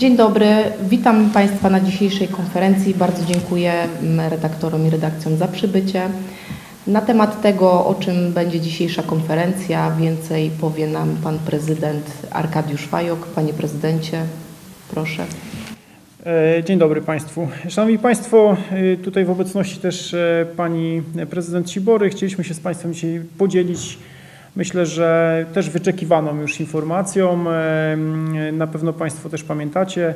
Dzień dobry, witam Państwa na dzisiejszej konferencji. Bardzo dziękuję mm, redaktorom i redakcjom za przybycie. Na temat tego, o czym będzie dzisiejsza konferencja, więcej powie nam Pan Prezydent Arkadiusz Fajok. Panie Prezydencie, proszę. E, Dzień dobry Państwu. Szanowni Państwo, e, tutaj w obecności też e, Pani Prezydent Sibory chcieliśmy się z Państwem dzisiaj podzielić myślę, że też wyczekiwaną już informacją. Na pewno Państwo też pamiętacie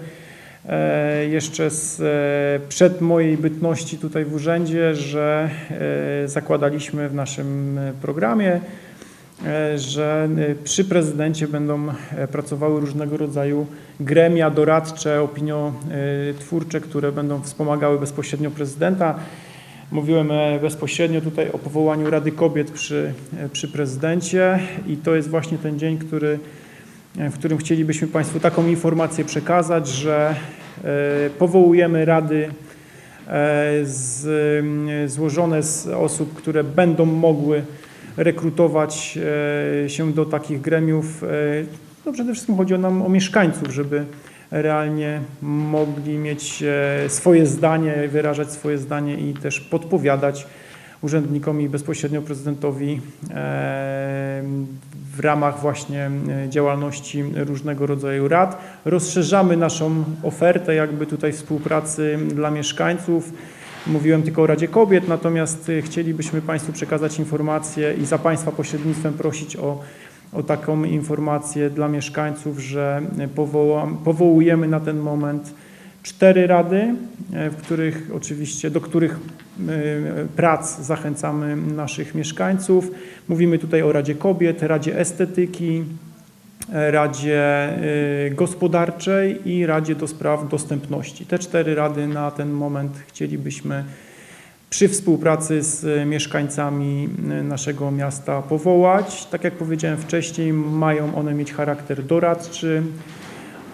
e, jeszcze z, e, przed mojej bytności tutaj w urzędzie, że e, zakładaliśmy w naszym programie, że przy prezydencie będą pracowały różnego rodzaju gremia doradcze, opiniotwórcze, które będą wspomagały bezpośrednio prezydenta. Mówiłem e, bezpośrednio tutaj o powołaniu Rady Kobiet przy, e, przy prezydencie i to jest właśnie ten dzień, który, e, w którym chcielibyśmy Państwu taką informację przekazać, że powołujemy rady z, złożone z osób, które będą mogły rekrutować się do takich gremiów. No przede wszystkim chodzi o nam o mieszkańców, żeby realnie mogli mieć e, swoje zdanie, wyrażać swoje zdanie i też podpowiadać urzędnikom i bezpośrednio prezydentowi e, w ramach właśnie e, działalności różnego rodzaju rad. Rozszerzamy naszą ofertę jakby tutaj współpracy dla mieszkańców. Mówiłem tylko o Radzie Kobiet, natomiast chcielibyśmy Państwu przekazać informacje i za Państwa pośrednictwem prosić o o taką informację dla mieszkańców, że powołam, powołujemy na ten moment cztery rady, e, w których oczywiście, do których e, prac zachęcamy naszych mieszkańców. Mówimy tutaj o Radzie Kobiet, Radzie Estetyki, e, Radzie Gospodarczej i Radzie do Spraw Dostępności. Te cztery rady na ten moment chcielibyśmy przy współpracy z mieszkańcami naszego miasta powołać. Tak jak powiedziałem wcześniej, mają one mieć charakter doradczy,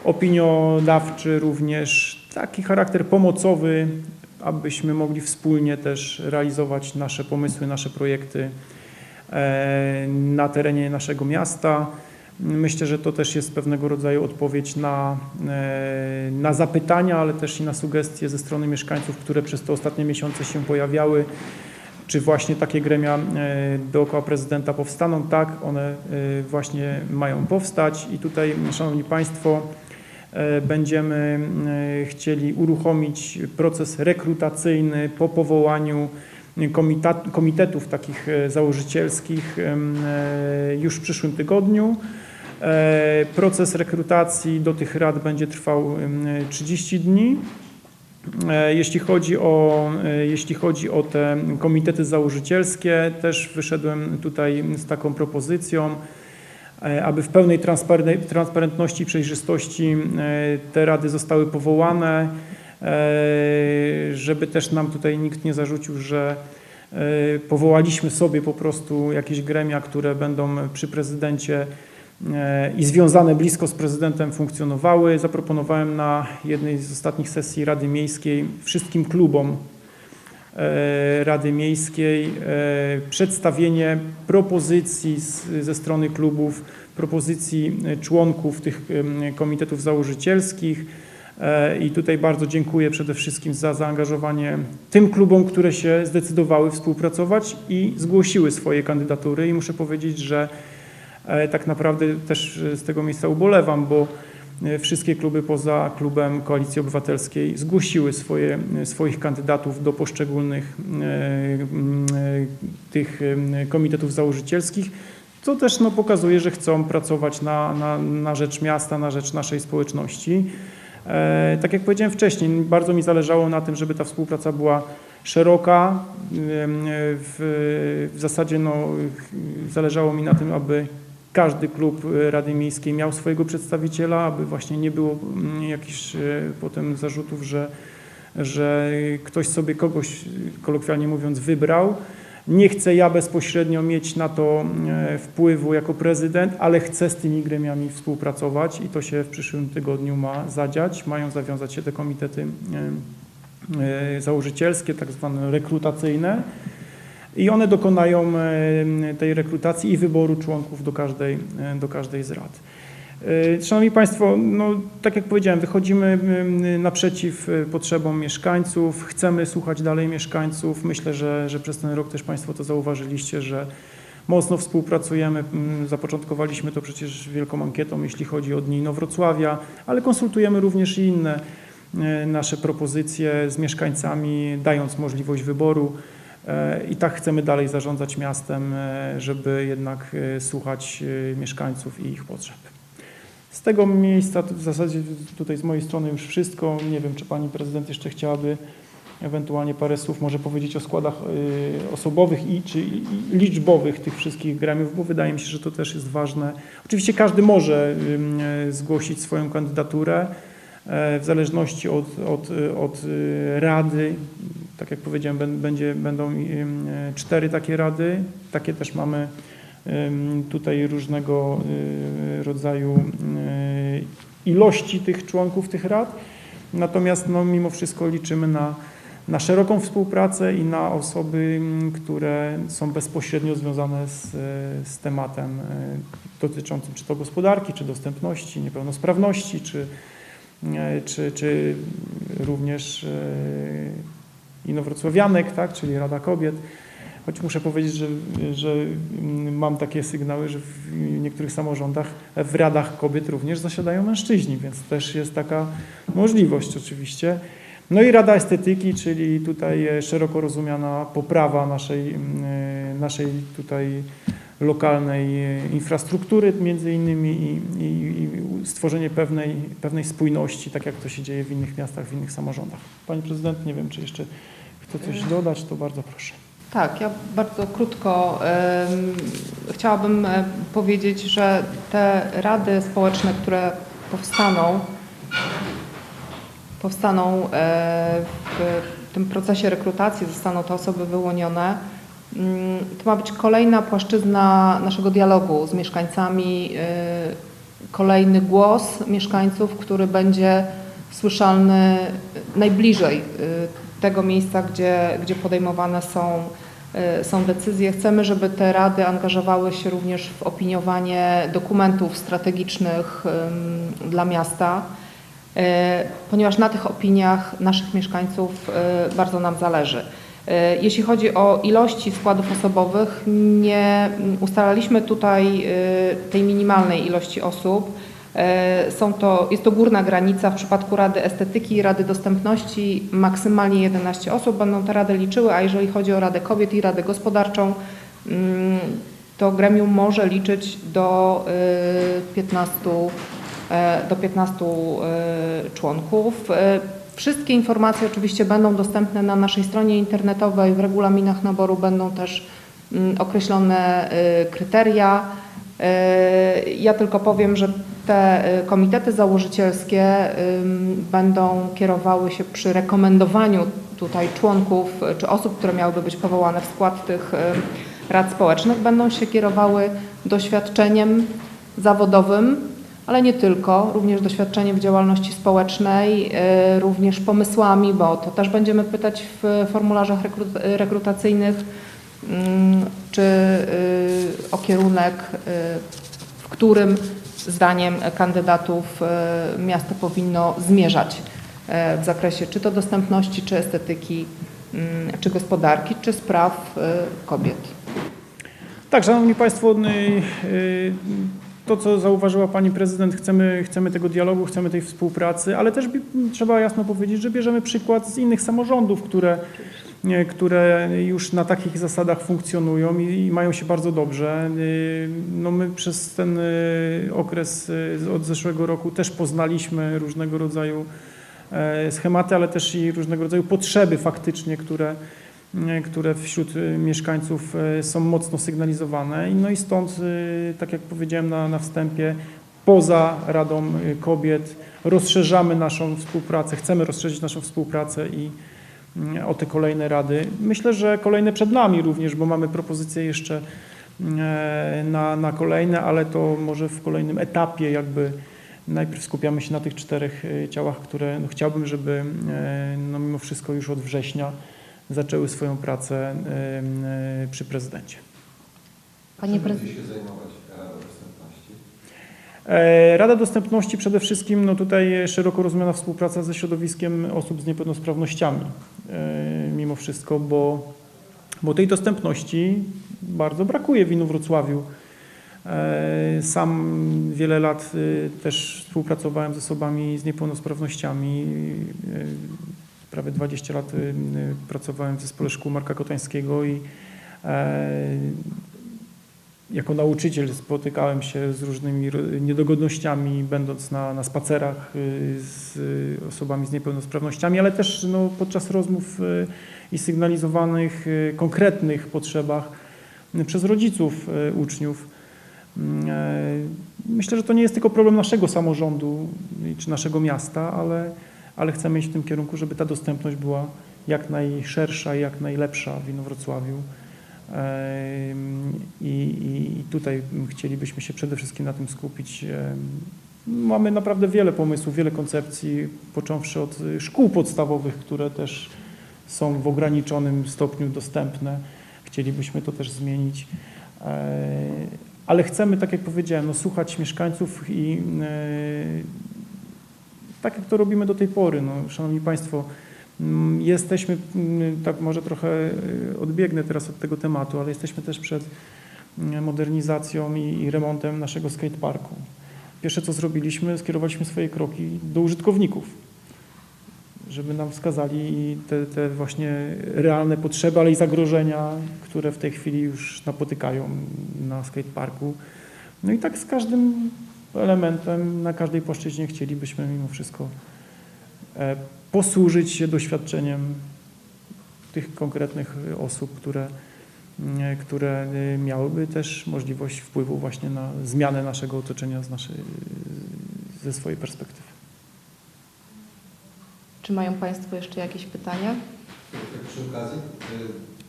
opiniodawczy również, taki charakter pomocowy, abyśmy mogli wspólnie też realizować nasze pomysły, nasze projekty e, na terenie naszego miasta. Myślę, że to też jest pewnego rodzaju odpowiedź na, e, na zapytania, ale też i na sugestie ze strony mieszkańców, które przez te ostatnie miesiące się pojawiały. Czy właśnie takie gremia e, dookoła prezydenta powstaną? Tak, one e, właśnie mają powstać i tutaj, Szanowni Państwo, będziemy chcieli uruchomić proces rekrutacyjny po powołaniu komitetów takich założycielskich już w przyszłym tygodniu. E, Proces rekrutacji do tych rad będzie trwał em, 30 dni. E, Jeśli chodzi, o, e, jeśli chodzi o te komitety założycielskie, też wyszedłem tutaj z taką propozycją, aby w pełnej transparent- transparentności i przejrzystości te rady zostały powołane, żeby też nam tutaj nikt nie zarzucił, że powołaliśmy sobie po prostu jakieś gremia, które będą przy prezydencie i związane blisko z prezydentem funkcjonowały. Zaproponowałem na jednej z ostatnich sesji Rady Miejskiej wszystkim klubom e, Rady Miejskiej e, przedstawienie propozycji ze strony klubów, propozycji e, członków tych komitetów założycielskich. E, I tutaj bardzo dziękuję przede wszystkim za zaangażowanie tym klubom, które się zdecydowały współpracować i zgłosiły swoje kandydatury. I muszę powiedzieć, że e, tak naprawdę też e, z tego miejsca ubolewam, bo e, wszystkie kluby poza klubem Koalicji Obywatelskiej zgłosiły swoje, e, swoich kandydatów do poszczególnych tych komitetów założycielskich, co też no, pokazuje, że chcą pracować na, na, na rzecz miasta, na rzecz naszej społeczności. Tak jak powiedziałem wcześniej, bardzo mi zależało na tym, żeby ta współpraca była szeroka. W, w zasadzie no, zależało mi na tym, aby każdy klub Rady Miejskiej miał swojego przedstawiciela, aby właśnie nie było mm, jakichś e, potem zarzutów, że, że ktoś sobie kogoś, kolokwialnie mówiąc, wybrał. Nie chcę ja bezpośrednio mieć na to e, wpływu jako prezydent, ale chcę z tymi gremiami współpracować i to się w przyszłym tygodniu ma zadziać. Mają zawiązać się te komitety e, e, założycielskie, tak zwane rekrutacyjne. I one dokonają e, tej rekrutacji i wyboru członków do każdej, e, do każdej z rad. E, Szanowni Państwo, no, tak jak powiedziałem, wychodzimy naprzeciw potrzebom mieszkańców, chcemy słuchać dalej mieszkańców. Myślę, że, że przez ten rok też Państwo to zauważyliście, że mocno współpracujemy. Zapoczątkowaliśmy to przecież wielką ankietą, jeśli chodzi o Dni Inowrocławia, ale konsultujemy również i inne nasze propozycje z mieszkańcami, dając możliwość wyboru. E, I tak chcemy dalej zarządzać miastem, e, żeby jednak e, słuchać mieszkańców i ich potrzeb. Z tego miejsca w zasadzie tutaj z mojej strony już wszystko. Nie wiem, czy pani prezydent jeszcze chciałaby ewentualnie parę słów może powiedzieć o składach osobowych i czy liczbowych tych wszystkich gremiów, bo wydaje mi się, że to też jest ważne. Oczywiście każdy może zgłosić swoją kandydaturę w zależności od, od, od rady. Tak jak powiedziałem, bę- będzie, będą e, cztery takie rady. Takie też mamy tutaj różnego y, rodzaju y, ilości tych członków tych rad. Natomiast no, mimo wszystko liczymy na, na szeroką współpracę i na osoby, które są bezpośrednio związane z, z tematem e, dotyczącym czy to gospodarki, czy dostępności, niepełnosprawności, czy, czy, czy również inowrocławianek, tak, czyli Rada Kobiet. Choć muszę powiedzieć, że, że mm, mam takie sygnały, że w niektórych samorządach, w radach kobiet również zasiadają mężczyźni, więc też jest taka możliwość oczywiście. No i Rada Estetyki, czyli tutaj e, szeroko rozumiana poprawa naszej, mm, e, naszej tutaj lokalnej e, infrastruktury między innymi i, i, i stworzenie pewnej, pewnej spójności, tak jak to się dzieje w innych miastach, w innych samorządach. Pani Prezydent, nie wiem, czy jeszcze chce coś dodać, to bardzo proszę. Tak, ja bardzo krótko em, chciałabym e, powiedzieć, że te rady społeczne, które powstaną, powstaną e, w tym procesie rekrutacji, zostaną te osoby wyłonione. Mm, To ma być kolejna płaszczyzna naszego dialogu z mieszkańcami, e, kolejny głos mieszkańców, który będzie słyszalny najbliżej tego miejsca, gdzie, gdzie podejmowane są, e, są decyzje. Chcemy, żeby te rady angażowały się również w opiniowanie dokumentów strategicznych dla miasta, e, ponieważ na tych opiniach naszych mieszkańców e, bardzo nam zależy. Jeśli chodzi o ilości składów osobowych, nie ustalaliśmy tutaj tej minimalnej ilości osób. E, Są to, jest to górna granica w przypadku Rady Estetyki i Rady Dostępności. Maksymalnie 11 osób będą te rady liczyły, a jeżeli chodzi o Radę Kobiet i Radę Gospodarczą, mm, to gremium może liczyć do e, 15, e, do 15 e, członków. E, Wszystkie informacje oczywiście będą dostępne na naszej stronie internetowej. W regulaminach naboru będą też mm, określone e, kryteria. Ja tylko powiem, że te e, komitety założycielskie będą kierowały się przy rekomendowaniu tutaj członków e, czy osób, które miałyby być powołane w skład tych em, rad społecznych, będą się kierowały doświadczeniem zawodowym, ale nie tylko, również doświadczeniem w działalności społecznej, również pomysłami, bo to też będziemy pytać w formularzach rekrut- rekrutacyjnych, czy y, o kierunek, y, w którym zdaniem kandydatów y, miasto powinno zmierzać w zakresie czy to dostępności, czy estetyki, mm, czy gospodarki, czy spraw kobiet. Tak, Szanowni Państwo, to co zauważyła Pani Prezydent, chcemy, chcemy tego dialogu, chcemy tej współpracy, ale też trzeba jasno powiedzieć, że bierzemy przykład z innych samorządów, które, które już na takich zasadach funkcjonują i, mają się bardzo dobrze. Y, No my przez ten y, okres y, od zeszłego roku też poznaliśmy różnego rodzaju e, schematy, ale też i różnego rodzaju potrzeby faktycznie, które, które wśród mieszkańców e, są mocno sygnalizowane. No i stąd, tak jak powiedziałem na, na wstępie, poza Radą Kobiet rozszerzamy naszą współpracę, chcemy rozszerzyć naszą współpracę i o te kolejne rady. Myślę, że kolejne przed nami również, bo mamy propozycje jeszcze e, na, na kolejne, ale to może w kolejnym etapie jakby najpierw skupiamy się na tych czterech e, ciałach, które no, chciałbym, żeby e, no, mimo wszystko już od września zaczęły swoją pracę przy prezydencie. Panie prezydencie. będzie się zajmować Rada Dostępności? Rada Dostępności przede wszystkim, no tutaj szeroko rozumiana współpraca ze środowiskiem osób z niepełnosprawnościami, mimo wszystko, bo, bo tej dostępności bardzo brakuje w Inowrocławiu. E, Sam wiele lat e, też współpracowałem z osobami z niepełnosprawnościami. E, Prawie 20 lat e, pracowałem w zespole szkół Marka Kotańskiego i e, nauczyciel spotykałem się z różnymi niedogodnościami, będąc na, na spacerach y, z osobami z niepełnosprawnościami, ale też no, podczas rozmów y, i sygnalizowanych y, konkretnych potrzebach przez rodziców uczniów. Mm, e, Myślę, że to nie jest tylko problem naszego samorządu czy naszego miasta, ale, ale chcemy iść w tym kierunku, żeby ta dostępność była jak najszersza i jak najlepsza w Inowrocławiu. I, I tutaj chcielibyśmy się przede wszystkim na tym skupić. Mamy naprawdę wiele pomysłów, wiele koncepcji, począwszy od szkół podstawowych, które też są w ograniczonym stopniu dostępne. Chcielibyśmy to też zmienić. E, Ale chcemy, tak jak powiedziałem, no, słuchać mieszkańców i e, tak jak to robimy do tej pory. No, szanowni Państwo, Mm, Jesteśmy, mm, tak może trochę odbiegnę teraz od tego tematu, ale jesteśmy też przed modernizacją i, i remontem naszego skateparku. Pierwsze co zrobiliśmy, skierowaliśmy swoje kroki do użytkowników, żeby nam wskazali te, te właśnie realne potrzeby, ale i zagrożenia, które w tej chwili już napotykają na skateparku. No i tak z każdym elementem, na każdej płaszczyźnie chcielibyśmy mimo wszystko e, posłużyć się doświadczeniem tych konkretnych osób, które, które y, miałyby też możliwość wpływu właśnie na zmianę naszego otoczenia z naszej, ze swojej perspektywy. Czy mają Państwo jeszcze jakieś pytania? Tak przy okazji,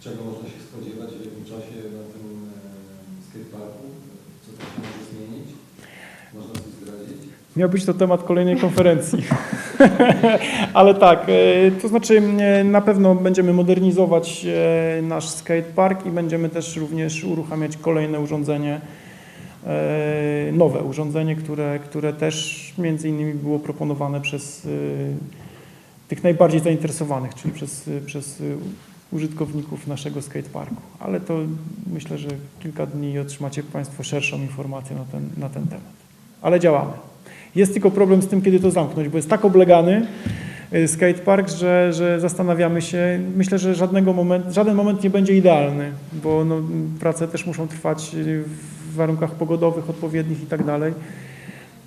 czego można się spodziewać w jakim czasie na tym e, skateparku? Co tam się może zmienić? Można coś zdradzić? Miał być to temat kolejnej konferencji. Ale tak, e, to znaczy e, na pewno będziemy modernizować e, nasz skatepark i będziemy też również uruchamiać kolejne urządzenie, nowe urządzenie, które, które też między innymi było proponowane przez tych najbardziej zainteresowanych, czyli przez, przez użytkowników naszego skateparku. Ale to myślę, że kilka dni otrzymacie Państwo szerszą informację na ten, na ten temat. Ale działamy. Jest tylko problem z tym, kiedy to zamknąć, bo jest tak oblegany y, skatepark, że, że zastanawiamy się. Myślę, że żadnego moment, żaden moment nie będzie idealny, bo no, prace też muszą trwać y, w warunkach pogodowych odpowiednich i tak dalej.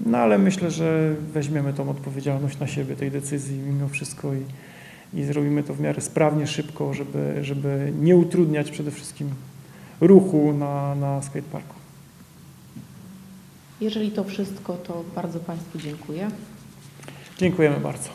No ale myślę, że weźmiemy tą odpowiedzialność na siebie tej decyzji mimo wszystko i, i zrobimy to w miarę sprawnie, szybko, żeby, żeby nie utrudniać przede wszystkim ruchu na, na skateparku. Jeżeli to wszystko, to bardzo Państwu dziękuję. Dziękujemy bardzo.